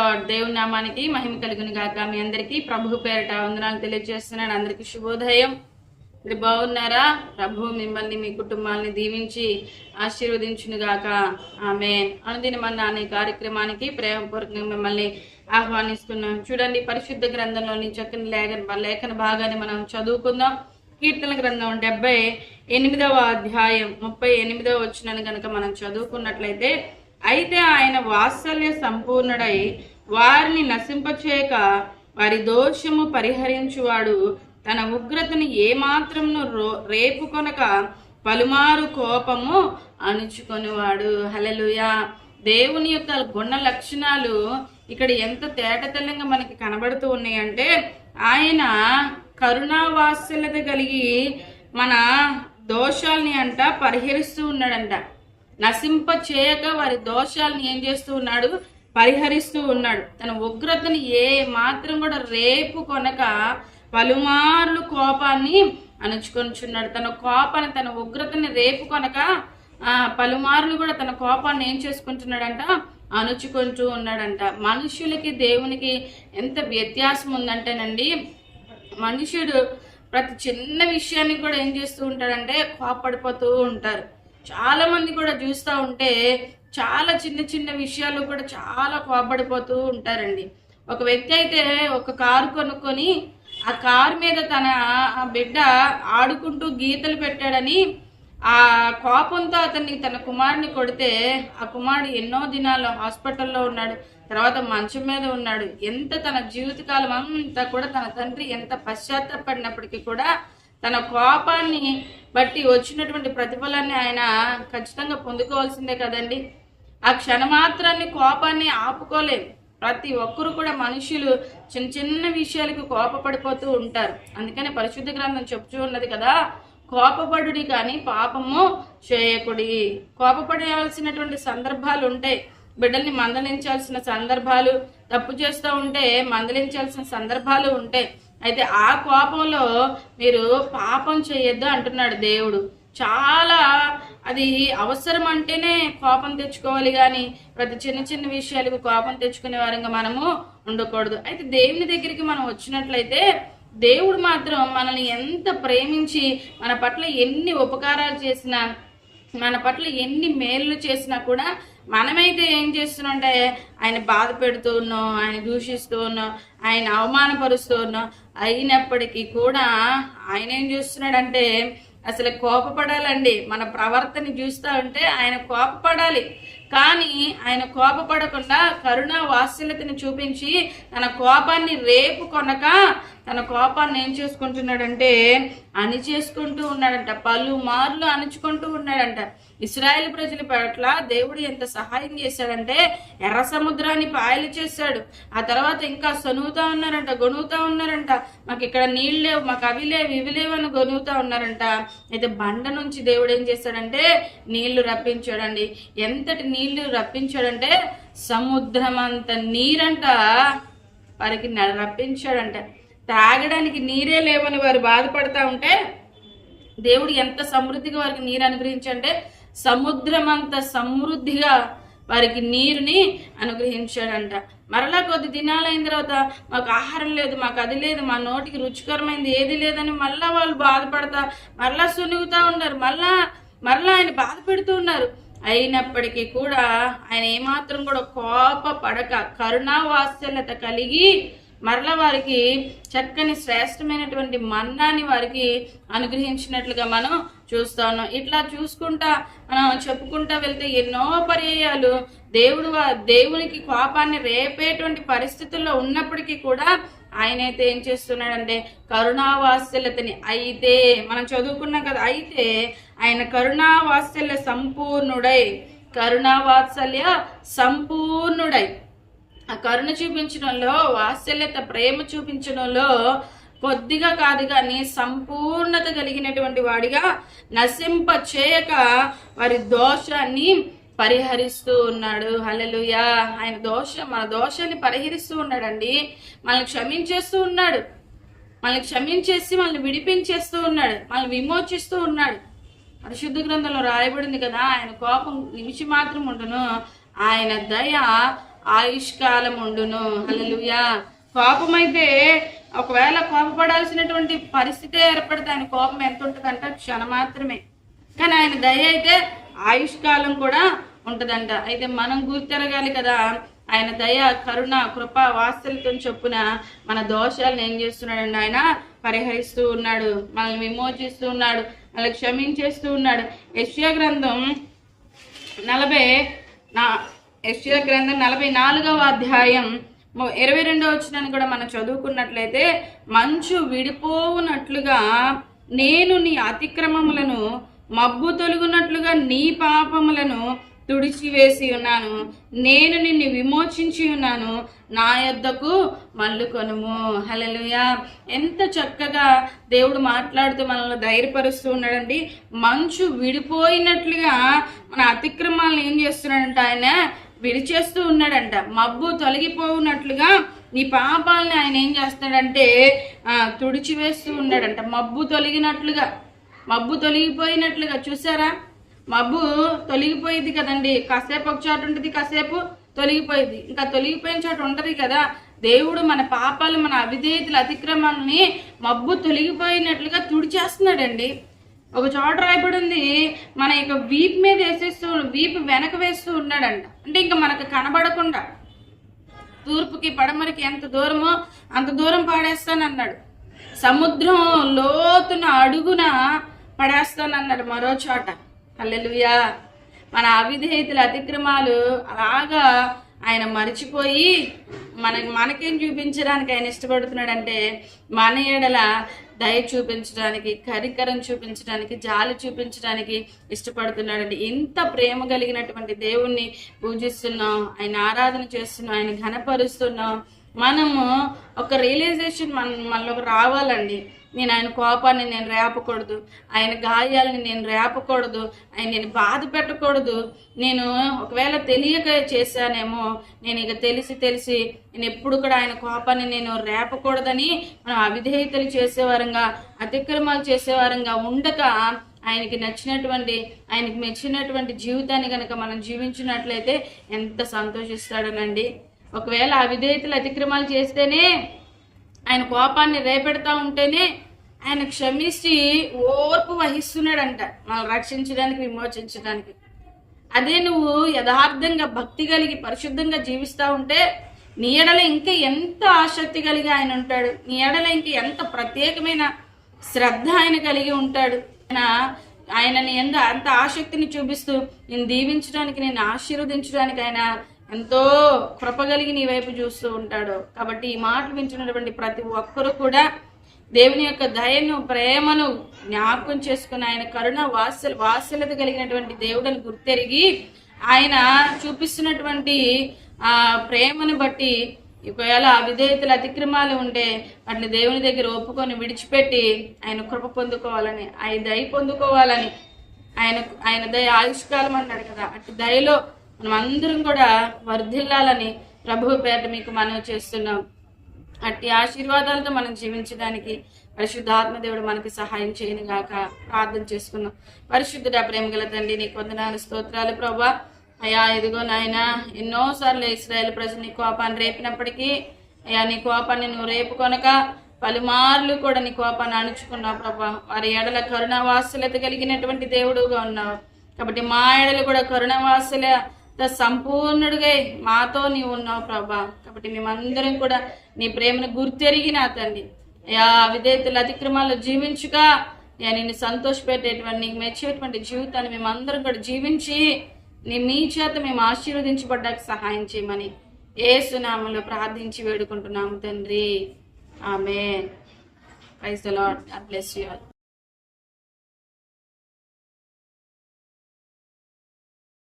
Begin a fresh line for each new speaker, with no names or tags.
Lord దేవుని నామానికి మహిమ కలుగును గాక. మీ అందరికీ ప్రభు పేరిట వందనాలు తెలియజేస్తున్నాను. అందరికీ శుభోదయం. మీరు బాగున్నారా? ప్రభు మిమ్మల్ని మీ కుటుంబాన్ని దీవించి ఆశీర్వదించును గాక. ఆమె అనుదినమన్న అనే కార్యక్రమానికి ప్రేమపూర్వకంగా మిమ్మల్ని ఆహ్వానిస్తున్నాం. చూడండి పరిశుద్ధ గ్రంథంలోని చక్కని లేఖన లేఖన భాగాన్ని మనం చదువుకుందాం. కీర్తన గ్రంథం డెబ్బై ఎనిమిదవ అధ్యాయం ముప్పై ఎనిమిదవ వచ్చినాను కనుక మనం చదువుకున్నట్లయితే అయితే ఆయన వాత్సల్య సంపూర్ణుడై వారిని నశింపచేయక వారి దోషము పరిహరించువాడు తన ఉగ్రతను ఏమాత్రమును రో రేపు కొనక పలుమారు కోపము అణుచుకొనివాడు. హలలుయా దేవుని యొక్క గుణ లక్షణాలు ఇక్కడ ఎంత తేటతెల్లంగా మనకి కనబడుతూ ఉన్నాయంటే ఆయన కరుణావాత్సల్యత కలిగి మన దోషాల్ని అంట పరిహరిస్తూ ఉన్నాడంట. నశింప చేయక వారి దోషాలను ఏం చేస్తూ ఉన్నాడు? పరిహరిస్తూ ఉన్నాడు. తన ఉగ్రతని ఏ మాత్రం కూడా రేపు కొనక పలుమార్లు కోపాన్ని అణుచుకొనిచున్నాడు. తన కోపాన్ని తన ఉగ్రతని రేపు కొనక పలుమార్లు కూడా తన కోపాన్ని ఏం చేసుకుంటున్నాడంట? అణుచుకుంటూ ఉన్నాడంట. మనుషులకి దేవునికి ఎంత వ్యత్యాసం ఉందంటేనండి మనుషుడు ప్రతి చిన్న విషయాన్ని కూడా ఏం చేస్తూ ఉంటాడంటే కోపడిపోతూ ఉంటారు. చాలామంది కూడా చూస్తూ ఉంటే చాలా చిన్న చిన్న విషయాలు కూడా చాలా కోపడిపోతూ ఉంటారండి. ఒక వ్యక్తి అయితే ఒక కారు కొనుక్కొని ఆ కారు మీద తన ఆ బిడ్డ ఆడుకుంటూ గీతలు పెట్టాడని ఆ కోపంతో అతన్ని తన కుమారుని కొడితే ఆ కుమారుడు ఎన్నో దినాలు హాస్పిటల్లో ఉన్నాడు తర్వాత మంచం మీద ఉన్నాడు. ఎంత తన జీవితకాలం అంతా కూడా తన తండ్రి ఎంత పశ్చాత్తపడినప్పటికీ కూడా తన కోపాన్ని బట్టి వచ్చినటువంటి ప్రతిఫలాన్ని ఆయన ఖచ్చితంగా పొందుకోవాల్సిందే కదండి. ఆ క్షణమాత్రాన్ని కోపాన్ని ఆపుకోలేదు ప్రతి ఒక్కరు కూడా మనుషులు చిన్న చిన్న విషయాలకు కోపపడిపోతూ ఉంటారు. అందుకని పరిశుద్ధ గ్రంథం చెప్తూ ఉన్నది కదా కోపపడుడి కానీ పాపము చేయకుడి. కోపపడవలసినటువంటి సందర్భాలు ఉంటాయి బిడ్డల్ని మందలించాల్సిన సందర్భాలు తప్పు చేస్తూ ఉంటే మందలించాల్సిన సందర్భాలు ఉంటాయి అయితే ఆ కోపంలో మీరు పాపం చేయొద్దు అంటున్నాడు దేవుడు. చాలా అది అవసరం అంటేనే కోపం తెచ్చుకోవాలి కానీ ప్రతి చిన్న చిన్న విషయాలకు కోపం తెచ్చుకునే వారంగా మనము ఉండకూడదు. అయితే దేవుని దగ్గరికి మనం వచ్చినట్లయితే దేవుడు మాత్రం మనల్ని ఎంత ప్రేమించి మన పట్ల ఎన్ని ఉపకారాలు చేసినా మన పట్ల ఎన్ని మేలు చేసినా కూడా మనమైతే ఏం చేస్తున్నాంటే ఆయన బాధ పెడుతూ ఉన్నాం ఆయన దూషిస్తూ ఉన్నాం ఆయన అవమానపరుస్తూ ఉన్నాం. అయినప్పటికీ కూడా ఆయన ఏం చేస్తున్నాడంటే అసలు కోపపడాలండి. మన ప్రవర్తన చూస్తూ ఉంటే ఆయన కోపపడాలి. కానీ ఆయన కోపపడకుండా కరుణ వాత్సల్యతను చూపించి తన కోపాన్ని రేపు కొనక తన కోపాన్ని ఏం చేసుకుంటున్నాడంటే అణి చేసుకుంటూ ఉన్నాడంట. పలు మార్లు అణుచుకుంటూ ఉన్నాడంట. ఇస్రాయేల్ ప్రజల పట్ల దేవుడు ఎంత సహాయం చేశాడంటే ఎర్ర సముద్రాన్ని పాయలు చేశాడు. ఆ తర్వాత ఇంకా సనుగుతా ఉన్నారంట గొనుగుతా ఉన్నారంట. మాకు ఇక్కడ నీళ్ళు లేవు మాకు అవి లేవు ఇవి లేవు అని గొనుగుతా ఉన్నారంట. అయితే బండ నుంచి దేవుడు ఏం చేశాడంటే నీళ్ళు రప్పించాడండి. ఎంతటి నీళ్ళు రప్పించాడంటే సముద్రం అంత నీరంట. వారికి న- రప్పించాడంట. తాగడానికి నీరే లేవని వారు బాధపడతా ఉంటే దేవుడు ఎంత సమృద్ధిగా వారికి నీరు అనుగ్రహించంటే సముద్రం అంత సమృద్ధిగా వారికి నీరుని అనుగ్రహించాడంట. మరలా కొద్ది దినాలైన తర్వాత మాకు ఆహారం లేదు మాకు అది లేదు మా నోటికి రుచికరమైంది ఏది లేదని మళ్ళా వాళ్ళు బాధపడతా మరలా సునుగుతా ఉన్నారు మళ్ళా మరలా ఆయన బాధ పెడుతూ ఉన్నారు. అయినప్పటికీ కూడా ఆయన ఏమాత్రం కూడా కోప పడక కరుణావాత్సల్యత కలిగి మరల వారికి చక్కని శ్రేష్టమైనటువంటి మన్నాని వారికి అనుగ్రహించినట్లుగా మనం చూస్తా ఉన్నాం. ఇట్లా చూసుకుంటా మనం చెప్పుకుంటా వెళ్తే ఎన్నో పర్యాయాలు దేవుడు దేవునికి కోపాన్ని రేపేటువంటి పరిస్థితుల్లో ఉన్నప్పటికీ కూడా ఆయన అయితే ఏం చేస్తున్నాడంటే కరుణావాత్సల్యతని అయితే మనం చదువుకున్నాం కదా అయితే ఆయన కరుణావాత్సల్య సంపూర్ణుడై కరుణావాత్సల్య సంపూర్ణుడై. ఆ కరుణ చూపించడంలో వాత్సల్యత ప్రేమ చూపించడంలో కొద్దిగా కాదు కానీ సంపూర్ణత కలిగినటువంటి వాడిగా నశింప చేయక వారి దోషాన్ని పరిహరిస్తూ ఉన్నాడు. హలలుయా ఆయన దోష మన దోషాన్ని పరిహరిస్తూ ఉన్నాడండి. మనల్ని క్షమించేస్తూ ఉన్నాడు. మనల్ని క్షమించేసి మనల్ని విడిపించేస్తూ ఉన్నాడు. మనల్ని విమోచిస్తూ ఉన్నాడు. పరిశుద్ధ గ్రంథంలో రాయబడింది కదా ఆయన కోపం నిమిషి మాత్రం ఉండును. ఆయన దయ ఆయుష్కాలం ఉండును. హలలుయ కోపం అయితే ఒకవేళ కోపపడాల్సినటువంటి పరిస్థితే ఏర్పడితే ఆయన కోపం ఎంత ఉంటుందంటే క్షణ మాత్రమే. కానీ ఆయన దయ అయితే ఆయుష్కాలం కూడా ఉంటుందంట. అయితే మనం గుర్తెరగాలి కదా ఆయన దయ కరుణ కృప వాత్సల్యం చొప్పున మన దోషాలను ఏం చేస్తున్నాడండి ఆయన? పరిహరిస్తూ ఉన్నాడు. మనల్ని విమోచిస్తూ ఉన్నాడు. మనల్ని క్షమించేస్తూ ఉన్నాడు. యశ్యా గ్రంథం నలభై నా యశ్యా గ్రంథం నలభై నాలుగవ అధ్యాయం ఇరవై రెండవ వచ్చినాన్ని కూడా మనం చదువుకున్నట్లయితే మంచు విడిపోవునట్లుగా నేను నీ అతిక్రమములను మబ్బు తొలుగునట్లుగా నీ పాపములను తుడిచివేసి ఉన్నాను. నేను నిన్ను విమోచించి ఉన్నాను. నా యొద్దకు మల్లుకొనుము హలలుయా ఎంత చక్కగా దేవుడు మాట్లాడుతూ మనల్ని ధైర్యపరుస్తూ ఉన్నాడండి. మంచు విడిపోయినట్లుగా మన అతిక్రమాలను ఏం చేస్తున్నాడంట ఆయన? విడిచేస్తూ ఉన్నాడంట. మబ్బు తొలగిపోయినట్లుగా నీ పాపాలని ఆయన ఏం చేస్తాడంటే తుడిచివేస్తూ ఉన్నాడంట. మబ్బు తొలగినట్లుగా. మబ్బు తొలగిపోయినట్లుగా. చూసారా మబ్బు తొలగిపోయింది కదండి. కాసేపు ఒక చోట ఉంటుంది కాసేపు తొలగిపోయింది ఇంకా తొలగిపోయిన చోట ఉండదు కదా దేవుడు మన పాపాలు మన అవిధేయతల అతిక్రమాలని మబ్బు తొలగిపోయినట్లుగా తుడిచేస్తున్నాడండి. ఒక చోట రాయబడి ఉంది మన యొక్క వీప్ మీద వేసేస్తూ వీపు వెనక వేస్తూ ఉన్నాడంట. అంటే ఇంకా మనకు కనబడకుండా. తూర్పుకి పడమరకి ఎంత దూరమో అంత దూరం పాడేస్తానన్నాడు. సముద్రం లోతున అడుగున పడేస్తానన్నాడు మరో చోట. అల్లెలుయా మన అవిధేయతల అతిక్రమాలు అలాగా ఆయన మరిచిపోయి మన మనకేం చూపించడానికి ఆయన ఇష్టపడుతున్నాడంటే మన ఏడల దయ చూపించడానికి కరికరం చూపించడానికి జాలి చూపించడానికి ఇష్టపడుతున్నాడండి. ఇంత ప్రేమ కలిగినటువంటి దేవుణ్ణి పూజిస్తున్నాం ఆయన ఆరాధన చేస్తున్నాం ఆయన ఘనపరుస్తున్నాం. మనము ఒక రియలైజేషన్ మన మనలోకి రావాలండి. నేను ఆయన కోపాన్ని నేను రేపకూడదు. ఆయన గాయాలని నేను రేపకూడదు. ఆయన నేను బాధ పెట్టకూడదు. నేను ఒకవేళ తెలియక చేశానేమో నేను ఇక తెలిసి తెలిసి నేను ఎప్పుడు కూడా ఆయన కోపాన్ని నేను రేపకూడదని మనం అవిధేయతలు చేసేవారంగా అతిక్రమాలు చేసేవారంగా ఉండక ఆయనకి నచ్చినటువంటి ఆయనకి మెచ్చినటువంటి జీవితాన్ని కనుక మనం జీవించినట్లయితే ఎంత సంతోషిస్తాడనండి. ఒకవేళ అవిధేయతలు అతిక్రమాలు చేస్తేనే ఆయన కోపాన్ని రేపెడతా ఉంటేనే ఆయన క్షమించి ఓర్పు వహిస్తున్నాడంట మనం రక్షించడానికి విమోచించడానికి. అదే నువ్వు యథార్థంగా భక్తి కలిగి పరిశుద్ధంగా జీవిస్తూ ఉంటే నీ ఎడల ఇంకా ఎంత ఆసక్తి కలిగి ఆయన ఉంటాడు? నీ ఎడల ఇంకా ఎంత ప్రత్యేకమైన శ్రద్ధ ఆయన కలిగి ఉంటాడు? ఆయన ఆయనని ఎంత అంత ఆసక్తిని చూపిస్తూ నేను దీవించడానికి నేను ఆశీర్వదించడానికి ఆయన ఎంతో కృపగలిగి నీ వైపు చూస్తూ ఉంటాడు. కాబట్టి ఈ మాటలు వింటున్నటువంటి ప్రతి ఒక్కరూ కూడా దేవుని యొక్క దయను ప్రేమను జ్ఞాపకం చేసుకుని ఆయన కరుణ వాత్సల వాత్సల్యత కలిగినటువంటి దేవుడని గుర్తెరిగి ఆయన చూపిస్తున్నటువంటి ఆ ప్రేమను బట్టి ఒకవేళ అవిధేయతలు అతిక్రమాలు ఉంటే వాటిని దేవుని దగ్గర ఒప్పుకొని విడిచిపెట్టి ఆయన కృప పొందుకోవాలని ఆయన దయ పొందుకోవాలని ఆయన ఆయన దయ ఆయుష్కాలం అన్నాడు కదా. అటు దయలో మనం అందరం కూడా వర్ధిల్లాలని ప్రభువు పేట మీకు మనవి చేస్తున్నాం. అట్టి ఆశీర్వాదాలతో మనం జీవించడానికి పరిశుద్ధాత్మ దేవుడు మనకి సహాయం చేయను గాక ప్రార్థన చేసుకున్నాం. పరిశుద్ధుడ ప్రేమ గల తండ్రి నీ కొందనాలు స్తోత్రాలు ప్రభా అయ్యా ఇదిగో నాయన ఎన్నోసార్లు ఇస్రాయేల్ ప్రజలు నీ కోపాన్ని రేపినప్పటికీ అయ్యా నీ కోపాన్ని నువ్వు రేపుకొనక పలుమార్లు కూడా నీ కోపాన్ని అణుచుకున్నావు ప్రభా వారి ఎడల కరుణావాసులత కలిగినటువంటి దేవుడుగా ఉన్నావు. కాబట్టి మా ఎడలు కూడా కరుణావాసుల సంపూర్ణుడిగా మాతో నీవు ఉన్నావు ప్రభా. కాబట్టి మేమందరం కూడా నీ ప్రేమను గుర్తెరిగి నా తండ్రి. యా విధేయతలు అతిక్రమాలు జీవించుగా. యా నిన్ను సంతోషపెట్టేటువంటి నీకు మెచ్చేటువంటి జీవితాన్ని మేమందరం కూడా జీవించి నీ మీ చేత మేము ఆశీర్వదించబడ్డానికి సహాయం చేయమని ఏ సునామంలో ప్రార్థించి వేడుకుంటున్నాము తండ్రి. ఆమె praise the lord bless you all.